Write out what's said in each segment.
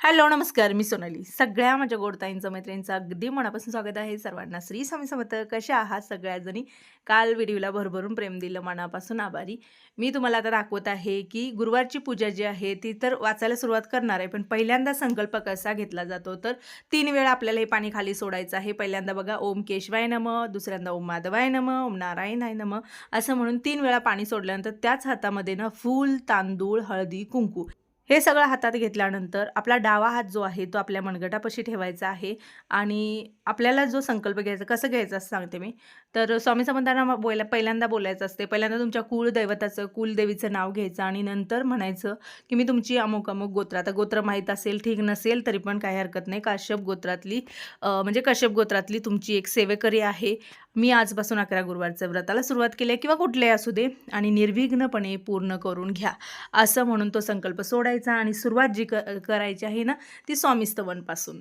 Hello नमस्कार. मी सोनाली. सगळ्या माझ्या गोडताईंचं मैत्रिणींचं अगदी मनापासून स्वागत आहे सर्वांना. श्री स्वामी समर्थ कशा आहात सगळ्याजणी? काल व्हिडिओला भरभरून प्रेम दिलं मनापासून आभारी. मी तुम्हाला आता दाखवत आहे की गुरुवारची पूजा जी आहे ती तर वाचायला सुरुवात करणार आहे पण पहिल्यांदा संकल्प कसा घेतला जातो? तर तीन वेळा आपल्याला हे पाणी खाली सोडायचं आहे. पहिल्यांदा बघा ओम केशवाय नम दुसऱ्यांदा ओम माधवाय नम ओम नारायणाय नम असं म्हणून तीन वेळा पाणी सोडल्यानंतर त्याच हातामध्ये ना फूल तांदूळ हळदी कुंकू हे सगळं हातात घेतल्यानंतर आपला डावा हात जो आहे तो आपल्या मनगटापाशी ठेवायचा आहे आणि आपल्याला जो संकल्प घ्यायचा कसं घ्यायचं असं सांगते मी. तर स्वामी समंतांना बोला पहिल्यांदा बोलायचं असते. पहिल्यांदा तुमच्या कुलदैवताचं कुलदेवीचं नाव घ्यायचं आणि नंतर म्हणायचं की मी तुमची अमुक अमुक गोत्र आता गोत्र माहीत असेल ठीक नसेल तरी पण काही हरकत नाही. काश्यप गोत्रातली म्हणजे कश्यप गोत्रातली तुमची एक सेवेकरी आहे. मी आजपासून अकरा गुरुवारचं व्रताला सुरुवात केली आहे किंवा कुठलेही असू दे आणि निर्विघ्नपणे पूर्ण करून घ्या. असं म्हणून तो संकल्प सोडायचा आणि सुरुवात जी क करायची आहे ना ती स्वामीस्तवनपासून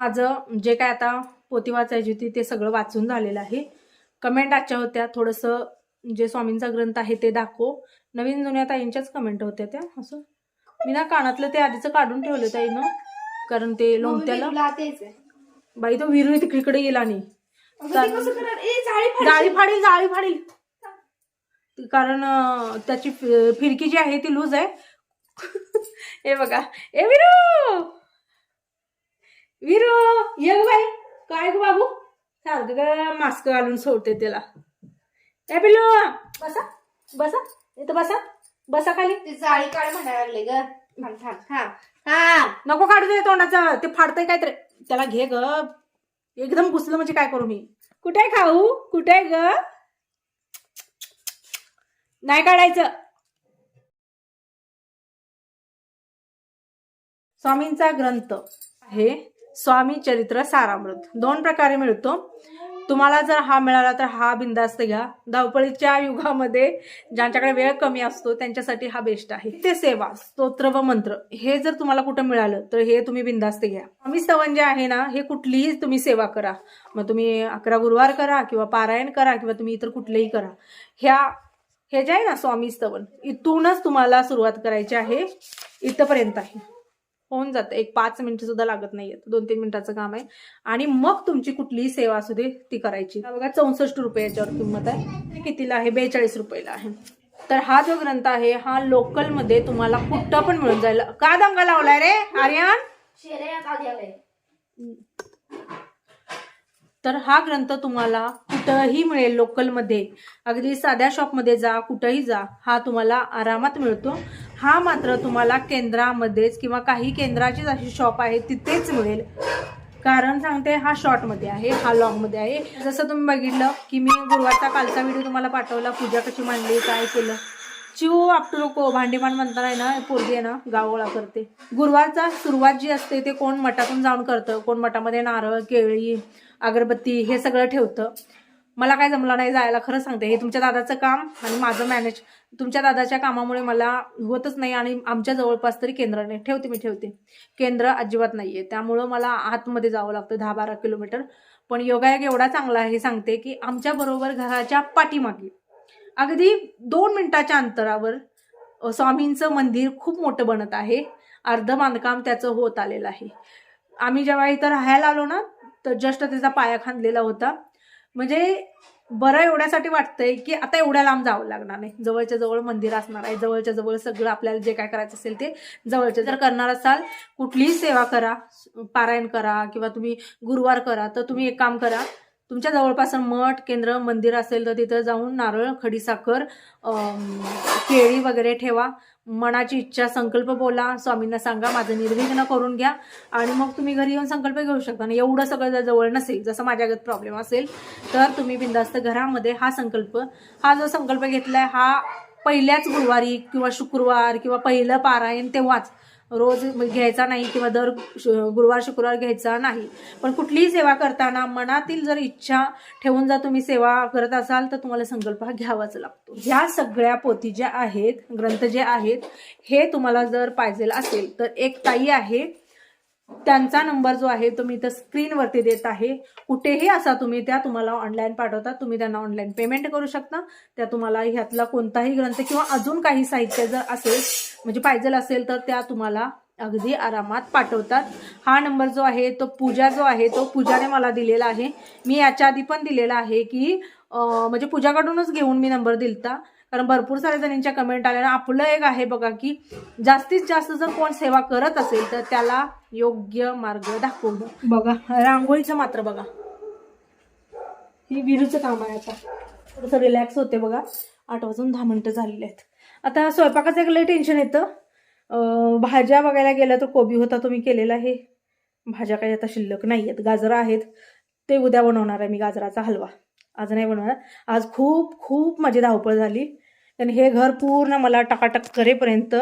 माझं जे काय आता पोती वाचायची होती ते सगळं वाचून झालेलं आहे. कमेंट आजच्या होत्या थोडंसं जे स्वामींचा ग्रंथ आहे ते दाखव. नवीन जुन्या ताईंच्याच कमेंट होत्या त्या असं. मी ना कानातलं ते आधीचं काढून ठेवलं ताईनं कारण ते आहे. बाई तो विरू तिकडे गेला नाही जाळी फाडील जाळी फाडील. कारण त्याची फिरकी जी आहे ती लूज आहे. हे बघा. ए विरू! विरू ये ग बाई. काय ग बाबू? सारखं ग मास्क घालून सोडते त्याला. ए पिल्लू बसा. बसा. इथं बसा. बसा खाली. ते जाळी काढ म्हणायला लागले ग. थांब थांब. थांब थांब नको काढू दे तोंडाचं. ते फाडतंय काय तर त्याला घे ग. एकदम घुसलं म्हणजे काय करू मी? कुठे खाऊ? कुठे आहे ग? नाही काढायचं. स्वामींचा ग्रंथ आहे. स्वामी चरित्र सारामृत. दोन प्रकारे मिळतो. तुम्हाला जर हा मिळाला तर हा बिंदास्त घ्या. धावपळीच्या युगामध्ये ज्यांच्याकडे वेळ कमी असतो त्यांच्यासाठी हा बेस्ट आहे. ते सेवा स्तोत्र व मंत्र हे जर तुम्हाला कुठं मिळालं तर हे तुम्ही बिंदास्त घ्या. आम्ही स्तवन जे आहे ना हे कुठलीही तुम्ही सेवा करा. मग तुम्ही अकरा गुरुवार करा किंवा पारायण करा किंवा तुम्ही इतर कुठलेही करा. ह्या हे जे आहे ना स्वामी स्तवन इथूनच तुम्हाला सुरुवात करायची आहे. इथपर्यंत आहे. होऊन जातं. एक पाच मिनिटं सुद्धा लागत नाहीये. दोन तीन मिनिटाचं काम आहे. आणि मग तुमची कुठलीही सेवा असू दे ती करायची. बघा चौसष्ट रुपये याच्यावर किंमत आहे. कितीला आहे? बेचाळीस रुपयाला आहे. तर हा जो ग्रंथ आहे हा लोकलमध्ये तुम्हाला कुठं पण मिळून जाईल. का दंगा लावलाय रे आर्यन? तर हा ग्रंथ तुम्हाला कुठंही मिळेल लोकलमध्ये. अगदी साध्या शॉपमध्ये जा कुठंही जा हा तुम्हाला आरामात मिळतो. हा मात्र तुम्हाला केंद्रामध्येच किंवा काही केंद्राचीच अशी शॉप आहे तिथेच मिळेल. कारण सांगते हा शॉर्टमध्ये आहे हा लॉंगमध्ये आहे. जसं तुम्ही बघितलं की मी गुरुवारचा कालचा व्हिडिओ तुम्हाला पाठवला पूजा कशी मांडली काय केलं. चिव आपटू नको भांडीमान म्हणताना आहे ना पोरगी आहे ना गावगोळा करते. गुरुवारचा सुरुवात जी असते ते कोण मठातून जाऊन करतं कोण मठामध्ये नारळ केळी अगरबत्ती हे सगळं ठेवतं. मला काय जमलं नाही जायला खरं सांगते. हे तुमच्या दादाचं काम आणि माझं मॅनेज तुमच्या दादाच्या कामामुळे मला होतच नाही आणि आमच्या जवळपास तरी केंद्र नाही ठेवते मी ठेवते. केंद्र अजिबात नाही आहे त्यामुळं मला आतमध्ये जावं लागतं दहा बारा किलोमीटर. पण योगायोग एवढा चांगला आहे हे सांगते की आमच्या बरोबर घराच्या पाठीमागे अगदी दोन मिनिटाच्या अंतरावर स्वामींचं मंदिर खूप मोठं बनत आहे. अर्ध बांधकाम त्याचं होत आलेलं आहे. आम्ही जेव्हा इथं राहायला आलो ना तर जस्ट त्याचा पाया खांदलेला होता. म्हणजे बरं एवढ्यासाठी वाटतंय की आता एवढ्या लांब जावं लागणार नाही. जवळच्या जवळ मंदिर असणार आहे जवळच्या जवळ सगळं आपल्याला जे काय करायचं असेल ते जवळच्या जर करणार असाल कुठलीही सेवा करा पारायण करा किंवा तुम्ही गुरुवार करा तर तुम्ही एक काम करा तुमच्या जवळपास मठ केंद्र मंदिर असेल तर तिथं जाऊन नारळ खडीसाखर केळी वगैरे ठेवा. मनाची इच्छा संकल्प बोला स्वामींना सांगा माझं निर्विघ्न करून घ्या आणि मग तुम्ही घरी येऊन संकल्प घेऊ शकता. आणि एवढं सगळं जर जवळ नसेल जसं माझ्यागत प्रॉब्लेम असेल तर तुम्ही बिंदास्त घरामध्ये हा संकल्प हा जो संकल्प घेतलाय हा पहिल्याच गुरुवारी किंवा शुक्रवार किंवा पहिलं पारायण तेव्हाच रोज घ्यायचा नाही किंवा दर गुरुवार शुक्रवार घ्यायचा नाही. पण कुठलीही सेवा करताना मनातील जर इच्छा ठेवून जर तुम्ही सेवा करत असाल तर तुम्हाला संकल्प हा घ्यावाच लागतो. ह्या सगळ्या पोथी ज्या आहेत ग्रंथ जे आहेत हे तुम्हाला जर पाहिजे असेल तर एक ताई आहे त्यांचा नंबर जो आहे तो मी इथं स्क्रीनवरती देत आहे. कुठेही असा तुम्ही त्या तुम्हाला ऑनलाईन पाठवतात तुम्ही त्यांना ऑनलाईन पेमेंट करू शकता. त्या तुम्हाला ह्यातला कोणताही ग्रंथ किंवा अजून काही साहित्य जर असेल म्हणजे पाहिजे असेल तर त्या तुम्हाला अगदी आरामात पाठवतात. हा नंबर जो आहे तो पूजा जो आहे तो पूजाने मला दिलेला आहे. मी याच्या आधी पण दिलेला आहे की म्हणजे पूजाकडूनच घेऊन मी नंबर दिलता. कारण भरपूर साऱ्या जणींच्या कमेंट आल्या. ना आपलं एक आहे बघा की जास्तीत जास्त जर कोण सेवा करत असेल तर त्याला योग्य मार्ग दाखवणं. बघा रांगोळीचं मात्र बघा. ही विरूचं काम आहे आता. थोडंसं रिलॅक्स होते बघा. आठ वाजून दहा मिनटं झालेली आहेत. आता स्वयंपाकाचं एक लई टेन्शन येतं. भाज्या बघायला गेलं तर कोबी होता तुम्ही केलेला आहे. भाज्या काही आता शिल्लक नाही आहेत गाजरं आहेत. ते उद्या बनवणार आहे मी गाजराचा हलवा. आज नाही बनवणार. आज खूप खूप माझी धावपळ झाली. आणि हे घर पूर्ण मला टकाटक करेपर्यंत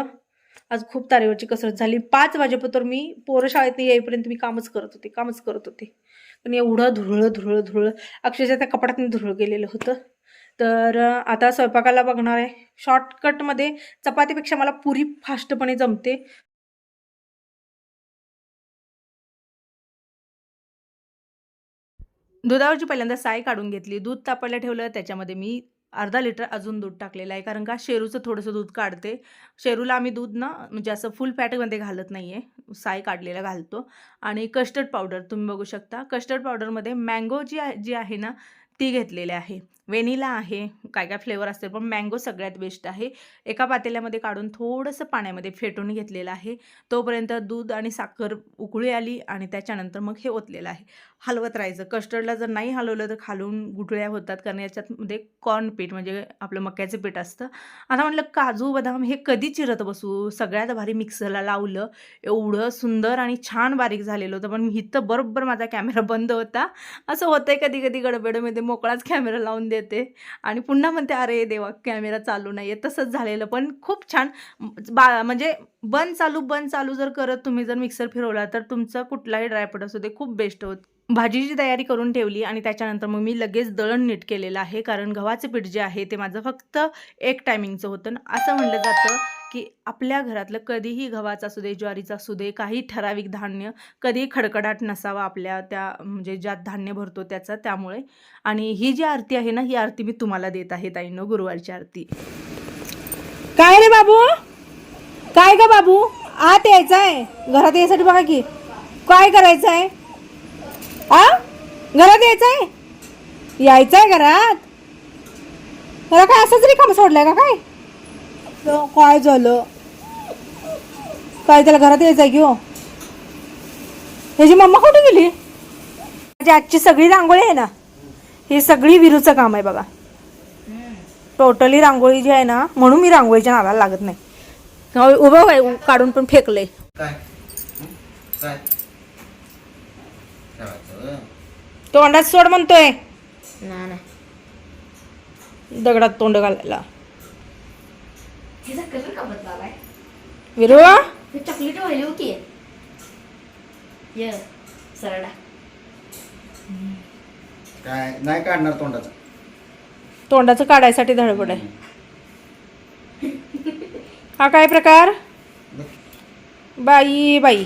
आज खूप तारेवरची कसरत झाली. पाच वाजेपर्यंत मी पोरं शाळेत येईपर्यंत मी कामच करत होते कामच करत होते. पण एवढं धुरळं धुरळं धुरळं अक्षरशः त्या कपाटात धुरळ गेलेलं होतं. तर आता स्वयंपाकाला बघणार आहे. शॉर्टकटमध्ये चपातीपेक्षा मला पुरी फास्टपणे जमते. दुधावरची पहिल्यांदा साय काढून घेतली. दूध तापायला ठेवलं त्याच्यामध्ये मी अर्धा लिटर अजून दूध टाकलेलं आहे. कारण का शेरूचं थोडंसं दूध काढते. शेरूला आम्ही दूध ना म्हणजे असं फुल पॅटमध्ये घालत नाही आहे साय काढलेला घालतो. आणि कस्टर्ड पावडर तुम्ही बघू शकता. कस्टर्ड पावडरमध्ये मँगो जी आहे जी आहे ना ती घेतलेली आहे. वेनिला आहे काय काय फ्लेवर असतील पण मँगो सगळ्यात बेस्ट आहे. एका पातेल्यामध्ये काढून थोडंसं पाण्यामध्ये फेटून घेतलेलं आहे. तोपर्यंत दूध आणि साखर उकळी आली आणि त्याच्यानंतर मग हे ओतलेलं आहे. हलवत राहायचं. कस्टर्डला जर नाही हलवलं तर खालून गुठळ्या होतात कारण याच्यातमध्ये कॉर्न पीठ म्हणजे आपलं मक्याचं पीठ असतं. आता म्हटलं काजू बदाम हे कधी चिरत बसू? सगळ्यात भारी मिक्सरला लावलं. एवढं सुंदर आणि छान बारीक झालेलं होतं पण इथं बरोबर माझा कॅमेरा बंद होता. असं होतंय कधी कधी गडबडमध्ये मोकळाच कॅमेरा लावून दे देते आणि पुन्हा म्हणते अरे देवा कॅमेरा चालू नाही आहे तसंच झालेलं. पण खूप छान बा म्हणजे बंद चालू बंद चालू जर करत तुम्ही जर मिक्सर फिरवला तर तुमचं कुठलाही ड्रायफ्रूट असू दे खूप बेस्ट होत. भाजीची तयारी करून ठेवली आणि त्याच्यानंतर मग मी लगेच दळण नीट केलेलं आहे. कारण गव्हाचं पीठ जे आहे ते माझं फक्त एक टायमिंगचं होतं. असं म्हणलं जातं की आपल्या घरातलं कधीही गव्हाचं असू दे ज्वारीचा असू दे काही ठराविक धान्य कधीही खडखडाट नसावा आपल्या त्या म्हणजे ज्यात धान्य भरतो त्याचा त्यामुळे. आणि ही जी आरती आहे ना ही आरती मी तुम्हाला देत आहे ताईनं गुरुवारची आरती. काय रे बाबू? काय का बाबू? आत यायचं आहे घरात यायसाठी बघा की. काय करायचं आहे आ? घरात यायचं आहे यायचं आहे घरात? मला काय असंच रिकाम सोडलंय का काय? तो काय झालं? काय त्याला घरात यायचं आहे की हो? ह्याची मम्मा कुठे गेली? माझी आजची सगळी रांगोळी आहे ना ही सगळी विरूचं काम आहे बघा. टोटली रांगोळी जी आहे ना म्हणून मी रांगोळीच्या नादाला लागत नाही. उभं काढून पण फेकलंय. काय हं? काय ठेवायचं तोंडात सोड म्हणतोय. ना ना. दगडात तोंड घालायला. तिचा कलर का बदलालाय विरू? ते चॉकलेट व्हायला हो की. ये सरडा. काय नाही काढणार तोंडाचं. तोंडाचं काढायसाठी धडपड आहे. हा काय प्रकार? बाई बाई.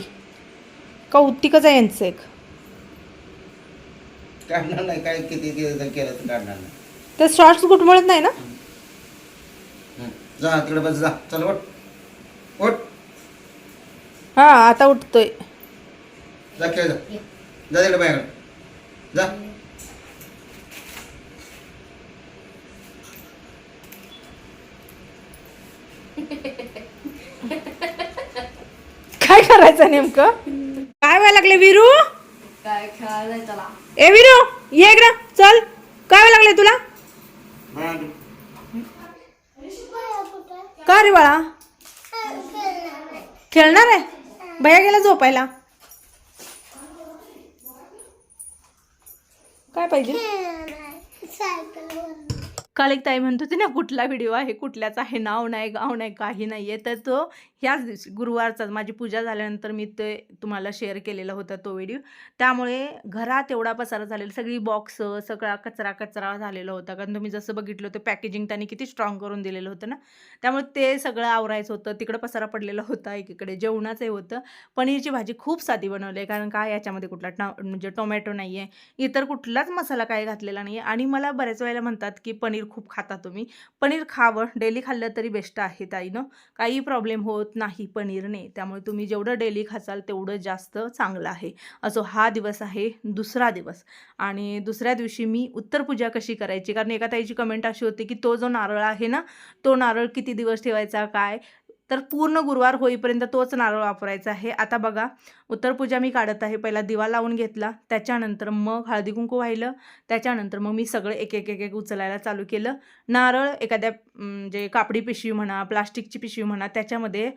कौतिकच आहे यांचं एक. काढणार नाही. काय किती केलं तर तर काढणार नाही. ते शॉर्ट्स गुटमळत नाही ना. जा तिकडे बस जा. चल ओट ओट हा आता उठतोय. जा खेळ जा. जा तिकडे बाहेर. जा. काय करायचं नेमकं? काय व्हायला लागले विरू? काय खेळायला चला ए विरू ये इकडं चल. काय लागले तुला. का रे बाळा? खेळणार आहे? भैया गेला झोपायला. काय पाहिजे? काल एक ताई म्हणत होती ना कुठला व्हिडिओ आहे? कुठल्याच आहे? नाव नाही गाव नाही काही नाही आहे तर तो ह्याच दिवशी गुरुवारचाच माझी पूजा झाल्यानंतर मी ते तुम्हाला शेअर केलेला होता तो व्हिडिओ त्यामुळे घरात एवढा पसारा झालेला सगळी बॉक्स सगळा कचरा कचरा झालेला होता. कारण तुम्ही जसं बघितलं होतं पॅकेजिंग त्यांनी किती स्ट्रॉंग करून दिलेलं होतं ना. त्यामुळे ते सगळं आवरायचं होतं तिकडं पसारा पडलेला होता एकीकडे जेवणाचंही होतं. पनीरची भाजी खूप साधी बनवली आहे कारण काय याच्यामध्ये कुठला टा म्हणजे टोमॅटो नाही आहे इतर कुठलाच मसाला काय घातलेला नाही आहे आणि मला बऱ्याच वेळेला म्हणतात की पनीर पनीर खूप खाता तुम्ही. पनीर खावं डेली खाल्लं तरी बेस्ट आहे ताईनं. काही प्रॉब्लेम होत नाही पनीरने त्यामुळे तुम्ही जेवढं डेली खाचाल तेवढं जास्त चांगलं आहे. असो हा दिवस आहे दुसरा दिवस. आणि दुसऱ्या दिवशी मी उत्तर पूजा कशी करायची? कारण एका ताईची कमेंट अशी होती की तो जो नारळ आहे ना तो नारळ किती दिवस ठेवायचा? काय? तर पूर्ण गुरुवार होईपर्यंत तोच नारळ वापरायचा आहे. आता बघा उत्तर पूजा मी काढत आहे. पहिला दिवा लावून घेतला त्याच्यानंतर मग हळदी कुंकू वाहिलं त्याच्यानंतर मग मी सगळं एक एक एक एक उचलायला चालू केलं. नारळ एखाद्या जे कापडी पिशवी म्हणा प्लास्टिकची पिशवी म्हणा त्याच्यामध्ये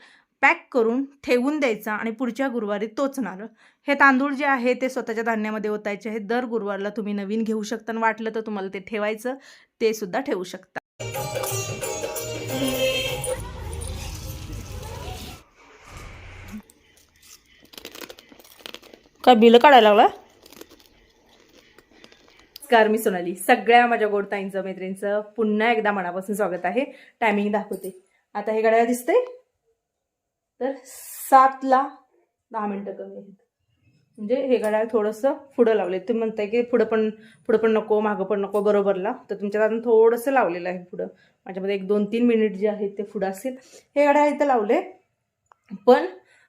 पॅक करून ठेवून द्यायचा आणि पुढच्या गुरुवारी तोच नारळ. हे तांदूळ जे आहे ते स्वतःच्या धान्यामध्ये ओतायचे आहे दर गुरुवारला तुम्ही नवीन घेऊ शकता आणि वाटलं तर तुम्हाला ते ठेवायचं ते सुद्धा ठेवू शकता. काय बिल काढायला लागला? नमस्कार मी सोनाली. सगळ्या माझ्या गोडताईंचं मैत्रिणींचं पुन्हा एकदा मनापासून स्वागत आहे. टायमिंग दाखवते. आता हे घड्याळ दिसतंय? तर सातला दहा मिनटं कमी आहेत. म्हणजे हे घड्याळ थोडंसं पुढं लावले तुम्ही म्हणताय की पुढं पण पुढं पण नको मागं पण नको बरोबरला. तर तुमच्या अजून थोडंसं लावलेलं आहे पुढं. माझ्यामध्ये एक दोन तीन मिनिट जे आहेत ते पुढं असेल. हे घड्याळ इथं लावले पण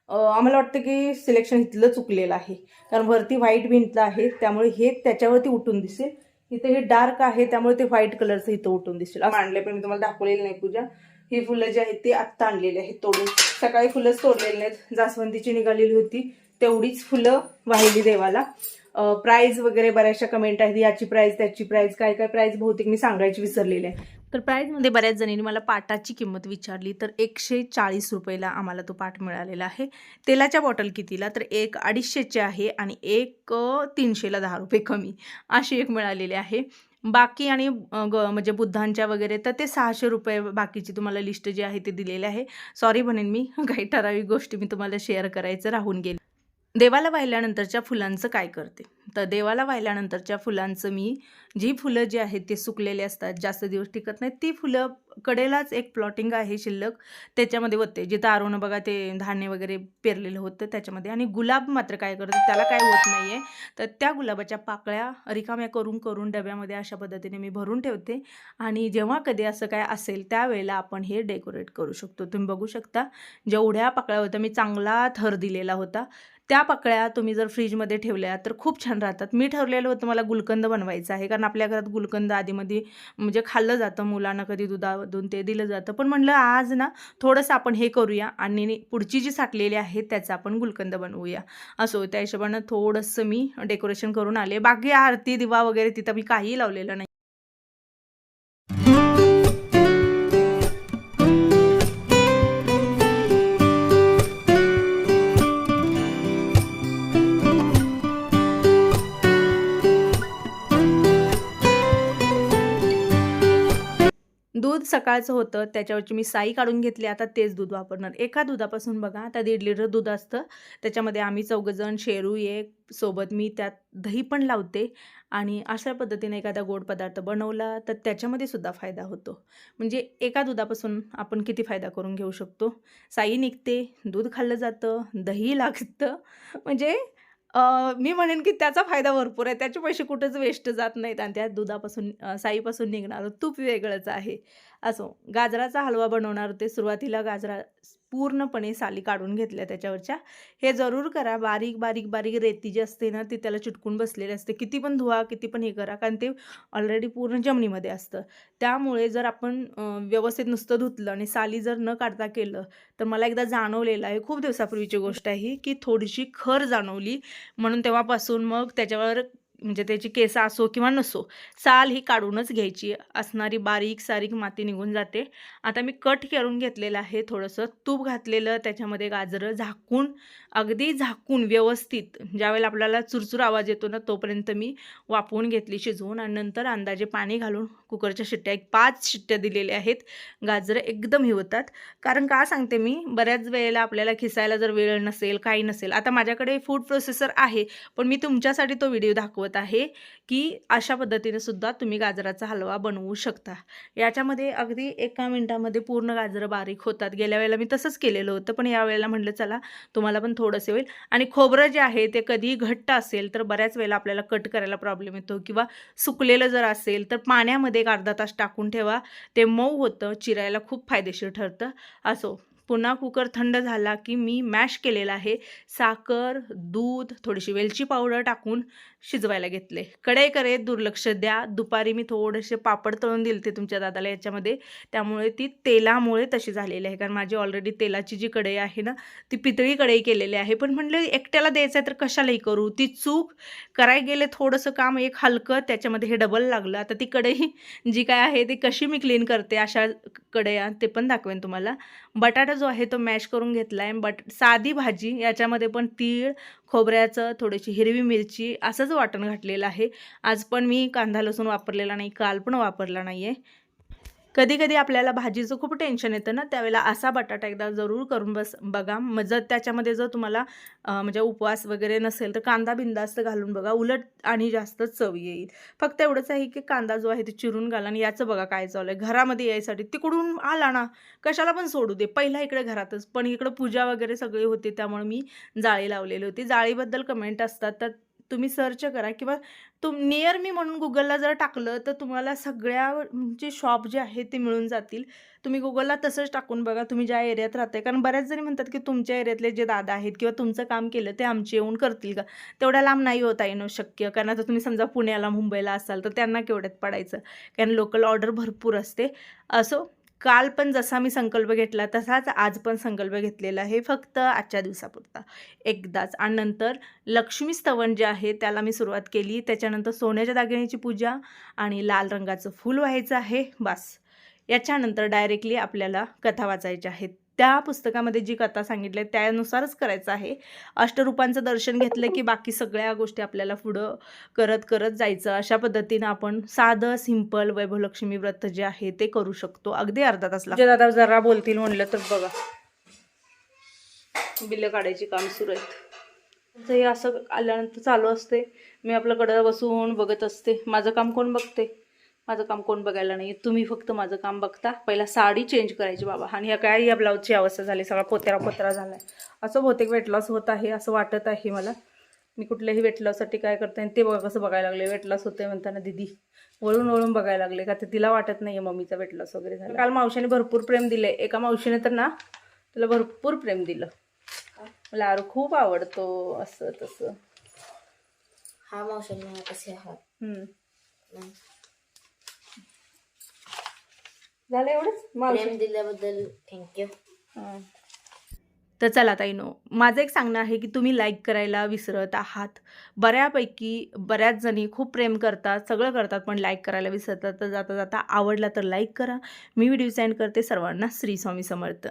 आम्हाला वाटतं की सिलेक्शन इथलं चुकलेलं आहे. कारण वरती व्हाईट भिंत आहे त्यामुळे हे त्याच्यावरती उठून दिसेल. इथे हे डार्क आहे त्यामुळे ते व्हाईट कलरचं इथं उठून दिसेल. आणले पण मी तुम्हाला दाखवलेलं नाही पूजा. ही फुलं जी आहेत ती आत्ता आणलेली आहेत तोडून. सकाळी फुलंच तोडलेली नाहीत. जास्वंदीची निघालेली होती. तेवढीच फुलं वाहिली देवाला. प्राईज वगैरे बऱ्याचशा कमेंट आहेत. याची प्राईज त्याची प्राईज काय काय प्राईज बहुतेक मी सांगायची विसरलेली आहे. तर प्राईजमध्ये बऱ्याच जणींनी मला पाटाची किंमत विचारली तर एकशे चाळीस रुपयाला आम्हाला तो पाट मिळालेला आहे. तेलाच्या बॉटल कितीला? तर एक अडीचशेची आहे आणि एक तीनशेला दहा रुपये कमी अशी एक मिळालेली आहे. बाकी आणि ग म्हणजे बुद्धांच्या वगैरे तर ते सहाशे रुपये बाकीची तुम्हाला लिस्ट जी आहे ते दिलेली आहे. सॉरी म्हणेन मी काही ठराविक गोष्टी मी तुम्हाला शेअर करायचं राहून गेले. देवाला वाहिल्यानंतरच्या फुलांचं काय करते? तर देवाला वाहिल्यानंतरच्या फुलांचं मी जी फुलं जी आहेत ते सुकलेले असतात जास्त दिवस टिकत नाहीत. ती फुलं कडेलाच एक प्लॉटिंग आहे शिल्लक. त्याच्यामध्ये होते जिथं आरोनं बघा ते धान्य वगैरे पेरलेलं होतं त्याच्यामध्ये. आणि गुलाब मात्र काय करतं त्याला काय होत नाही आहे तर त्या गुलाबाच्या पाकळ्या रिकाम्या करून करून डब्यामध्ये अशा पद्धतीने मी भरून ठेवते. आणि जेव्हा कधी असं काय असेल त्यावेळेला आपण हे डेकोरेट करू शकतो. तुम्ही बघू शकता जेवढ्या पाकळ्या होत्या मी चांगला थर दिलेला होता. त्या पाकळ्या तुम्ही जर फ्रीजमध्ये ठेवल्या तर खूप छान राहतात. मी ठरलेलं होतं मला गुलकंद बनवायचं आहे कारण आपल्या घरात गुलकंद आधीमध्ये म्हणजे खाल्लं जातं मुलांना कधी दुधामधून ते दिलं जातं. पण म्हणलं आज ना थोडंसं आपण हे करूया आणि पुढची जी साठलेली आहे त्याचा आपण गुलकंद बनवूया. असो त्या हिशोबानं थोडंसं मी डेकोरेशन करून आले. बाकी आरती दिवा वगैरे तिथं मी काही लावलेलं नाही. सकाळचं होतं त्याच्यावरची मी साई काढून घेतली आता तेच दूध वापरणार. एका दुधापासून बघा आता दीड लिटर दूध असतं त्याच्यामध्ये आम्ही चौघजण शेरू एक सोबत मी त्यात दही पण लावते आणि अशा पद्धतीने एखादा गोड पदार्थ बनवला तर त्याच्यामध्ये सुद्धा फायदा होतो. म्हणजे एका दुधापासून आपण किती फायदा करून घेऊ शकतो? साई निघते दूध खाल्लं जातं दही लागतं. म्हणजे मी म्हणेन की त्याचा फायदा भरपूर आहे. त्याचे पैसे कुठंच वेस्ट जात नाहीत आणि त्या दुधापासून साईपासून निघणारं तूप वेगळंच आहे. असो. गाजराचा हलवा बनवणार होते सुरुवातीला. गाजरा पूर्णपणे साली काढून घेतल्या त्याच्यावरच्या. हे जरूर करा. बारीक बारीक बारीक रेती जी असते ना ती त्याला चिटकून बसलेली असते. किती पण धुवा किती पण हे करा कारण ते ऑलरेडी पूर्ण जमिनीमध्ये असतं. त्यामुळे जर आपण व्यवस्थित नुसतं धुतलं आणि साली जर न काढता केलं तर मला एकदा जाणवलेलं आहे खूप दिवसापूर्वीची गोष्ट आहे की थोडीशी खर जाणवली. म्हणून तेव्हापासून मग त्याच्यावर म्हणजे त्याची केस असो किंवा नसो साल ही काढूनच घ्यायची. असणारी बारीक सारीक माती निघून जाते. आता मी कट करून घेतलेलं आहे. थोडंसं तूप घातलेलं त्याच्यामध्ये गाजरं झाकून अगदी झाकून व्यवस्थित ज्यावेळेला आपल्याला चुरचुर आवाज येतो ना तोपर्यंत मी वापरून घेतली शिजवून आणि नंतर अंदाजे पाणी घालून कुकरच्या शिट्ट्या एक पाच शिट्ट्या दिलेल्या आहेत. गाजरं एकदम हे होतात कारण का सांगते मी? बऱ्याच वेळेला आपल्याला खिसायला जर वेळ नसेल काही नसेल आता माझ्याकडे फूड प्रोसेसर आहे पण मी तुमच्यासाठी तो व्हिडिओ दाखवत आहे की अशा पद्धतीने सुद्धा तुम्ही गाजराचा हलवा बनवू शकता. याच्यामध्ये अगदी एका मिनटामध्ये पूर्ण गाजरं बारीक होतात. गेल्या वेळेला मी तसंच केलेलं होतं पण यावेळेला म्हटलं चला तुम्हाला पण थोडं थोडंसे होईल. आणि खोबरं जे आहे ते कधीही घट्ट असेल तर बऱ्याच वेळेला आपल्याला कट करायला प्रॉब्लेम येतो किंवा सुकलेलं जर असेल तर पाण्यामध्ये एक अर्धा तास टाकून ठेवा. ते मऊ होतं चिरायला खूप फायदेशीर ठरतं. असो. पुन्हा कुकर थंड झाला की मी मॅश केलेला आहे. साखर दूध थोडीशी वेलची पावडर टाकून शिजवायला घेतले. कढईकडे दुर्लक्ष द्या. दुपारी मी थोडेसे पापड तळून दिले ते तुमच्या दादाला याच्यामध्ये. त्यामुळे ती तेलामुळे तशी झालेली आहे. कारण माझी ऑलरेडी तेलाची जी कढई आहे ना ती पितळी कढई केलेली आहे. पण म्हणलं एकट्याला द्यायचं आहे तर कशालाही करू? ती चूक कराय गेले थोडंसं काम एक हलकं त्याच्यामध्ये हे डबल लागलं. आता ती कढई जी काय आहे ती कशी मी क्लीन करते अशा कढया ते पण दाखवेन तुम्हाला. बटाटा जो आहे तो मॅश करून घेतला आहे बट साधी भाजी याच्यामध्ये पण तीळ खोबऱ्याचं थोडीशी हिरवी मिरची असंच वाटण घातलेलं आहे. आज पण मी कांदा लसूण वापरलेला नाही काल पण वापरला नाही आहे कधी कधी आपल्याला भाजीचं खूप टेन्शन येतं ना त्यावेळेला असा बटाटा एकदा जरूर करून बस बघा. मग जर त्याच्यामध्ये जर तुम्हाला म्हणजे उपवास वगैरे नसेल तर कांदा बिंदास्त घालून बघा. उलट आणि जास्त चव येईल. फक्त एवढंच आहे की कांदा जो आहे ते चिरून घाला आणि याचं बघा काय चालू आहे. घरामध्ये यायसाठी तिकडून आला ना कशाला पण सोडू दे. पहिला इकडे घरातच. पण इकडं पूजा वगैरे सगळी होती त्यामुळे मी जाळी लावलेली होती. जाळीबद्दल कमेंट असतात तर तुम्ही सर्च करा किंवा तुम नियर मी म्हणून गुगलला जर टाकलं तर तुम्हाला सगळ्या म्हणजे जे शॉप जे आहेत ते मिळून जातील. तुम्ही गुगलला तसंच टाकून बघा तुम्ही ज्या एरियात राहताय. कारण बऱ्याच जणी म्हणतात की तुमच्या एरियातले जे दादा आहेत किंवा तुमचं काम केलं ते आमचे येऊन करतील का? तेवढ्या लांब नाही होता येणं शक्य. कारण आता तुम्ही समजा पुण्याला मुंबईला असाल तर त्यांना केवढ्यात पडायचं? कारण लोकल ऑर्डर भरपूर असते. असो काल पण जसा मी संकल्प घेतला तसाच आज पण संकल्प घेतलेला आहे फक्त आजच्या दिवसापुरता. एकदाच. आणि नंतर लक्ष्मी स्तवन जे आहे त्याला मी सुरुवात केली. त्याच्यानंतर सोन्याच्या दागिन्याची पूजा आणि लाल रंगाचं फूल व्हायचं आहे. बस. याच्यानंतर डायरेक्टली आपल्याला कथा वाचायच्या आहेत. त्या पुस्तकामध्ये जी कथा सांगितली आहे त्यानुसारच करायचं आहे. अष्टरूपांचं दर्शन घेतलं की बाकी सगळ्या गोष्टी आपल्याला पुढं करत करत जायचं. अशा पद्धतीनं आपण साधं सिंपल वैभवलक्ष्मी व्रत जे आहे ते करू शकतो. अगदी अर्धा तास दादा जरा बोलतील म्हणलं तर बघा. बिल्ल काढायची काम सुरू आहेत. हे असं आल्यानंतर चालू असते मी आपल्याकडं बसून बघत असते. माझं काम कोण बघते माझं काम कोण बघायला नाही तुम्ही फक्त माझं काम बघता. पहिला साडी चेंज करायची बाबा. आणि या काय या ब्लाऊजची अवस्था झाली. सगळा पोतेरा पोतेरा झाला आहे असं बहुतेक वेट लॉस होत आहे असं वाटत आहे मला. मी कुठल्याही वेट लॉससाठी काय करते आणि ते बघा कसं बघायला लागले. वेट लॉस होते म्हणताना दिदी वळून वळून बघायला लागले का? तर तिला वाटत नाही आहे मम्मीचा वेट लॉस वगैरे झाला. काल मावशीने भरपूर प्रेम दिले एका मावशीने तर ना तिला भरपूर प्रेम दिलं. मला आरू खूप आवडतो. असं तसं. हा मावशांना कसे आहात. झालं एवढंच? प्रेम दिल्याबद्दल थँक्यू. तर चला ताईनो माझं एक सांगणं आहे की तुम्ही लाईक करायला विसरत आहात. बऱ्यापैकी बऱ्याच जणी खूप प्रेम करतात सगळं करतात पण लाईक करायला विसरतात. तर जाता जाता आवडला तर लाईक करा. मी व्हिडिओ सेंड करते सर्वांना. श्री स्वामी समर्थ.